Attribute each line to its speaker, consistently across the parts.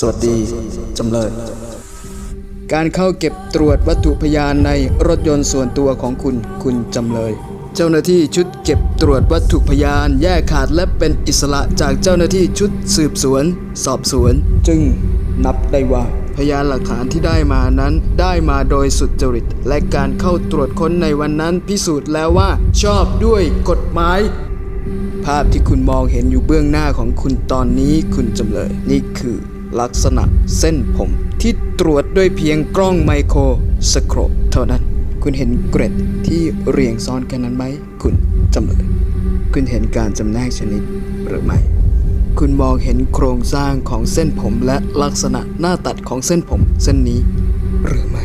Speaker 1: สวัสดี จำเลย การเข้าเก็บตรวจวัตถุพยานในรถยนต์ส่วนตัวของคุณ คุณจำเลย เจ้าหน้าที่ชุดเก็บตรวจวัตถุพยานแยกขาดและเป็นอิสระจากเจ้าหน้าที่ชุดสืบสวน สอบสวน จึงนับได้ว่าพยานหลักฐานที่ได้มานั้นได้มาโดยสุจริต และการเข้าตรวจค้นในวันนั้นพิสูจน์แล้วว่าชอบด้วยกฎหมาย ภาพที่คุณมองเห็นอยู่เบื้องหน้าของคุณตอนนี้คุณจำเลย นี่คือ ลักษณะเส้นผมที่ตรวจด้วยเพียงกล้องไมโครสโคปเท่านั้น คุณเห็นเกร็ดที่เรียงซ้อนกันนั้นไหม คุณจำเลย คุณเห็นการจำแนกชนิดหรือไม่ คุณมองเห็นโครงสร้างของเส้นผมและลักษณะหน้าตัดของเส้นผมเส้นนี้ หรือไม่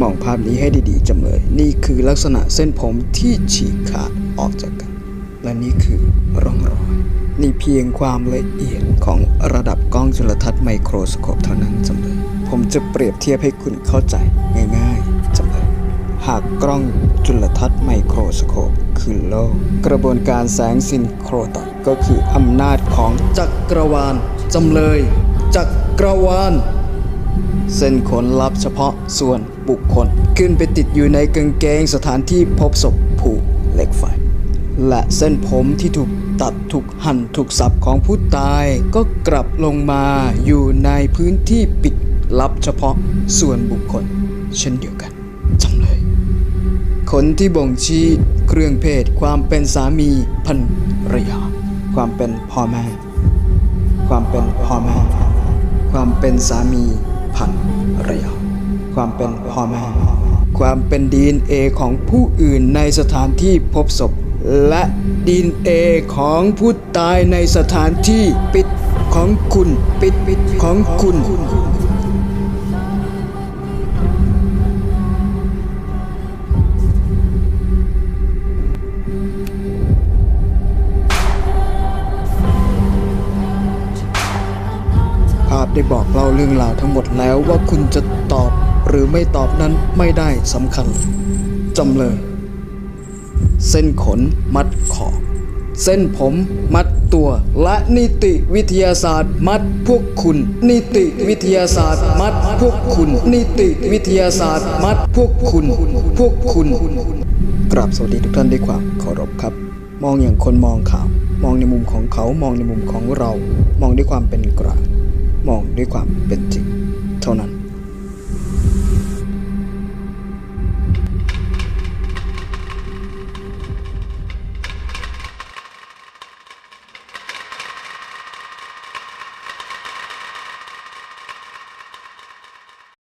Speaker 1: มองภาพนี้ให้ดีๆจำเลย นี่คือลักษณะเส้นผมที่ฉีกขาดออกจากกัน และนี่คือร่องรอย นี่เพียงความละเอียดของระดับกล้องจุลทรรศน์ไมโครสโคปเท่านั้นจำเลย ผมจะเปรียบเทียบให้คุณเข้าใจง่ายๆจำเลยหากกล้องจุลทรรศน์ไมโครสโคปคือโลก กระบวนการแสงซินโครตอนก็คืออำนาจของจักรวาลจำเลย จักรวาลเส้นขนลับเฉพาะส่วนบุคคล ขึ้นไปติดอยู่ในกางเกงสถานที่พบศพผูกเหล็กไฟ และเส้นผมที่ถูกตัดถูกหั่นถูกสับของผู้ตาย ก็กลับลงมาอยู่ในพื้นที่ปิดลับเฉพาะส่วนบุคคล เช่นเดียวกันจำเลยขนที่บ่งชี้เครื่องเพศความเป็นสามีภรรยา ความเป็นพ่อแม่ ความเป็นพ่อแม่ ความเป็นสามีภรรยา ความเป็นพ่อแม่ ความเป็นดีเอ็นเอของผู้อื่นในสถานที่พบศพ และดีเอ็นเอของผู้ตายในสถานที่ปิดของคุณปิดปิดของคุณภาพได้บอกเล่าเรื่องราวทั้งหมดแล้วว่าคุณจะตอบหรือไม่ตอบนั้นไม่ได้สำคัญจำเลย เส้นขนมัดคอเส้นผมมัดตัวและนิติวิทยาศาสตร์ มัดพวกคุณ นิติวิทยาศาสตร์ มัดพวกคุณ นิติวิทยาศาสตร์ มัดพวกคุณ พวกคุณ กราบสวัสดีทุกท่านด้วยความเคารพครับ มองอย่างคนมองข่าว มองในมุมของเขามองในมุมของเรา มองด้วยความเป็นกลางมองด้วยความเป็นจริง เท่านั้น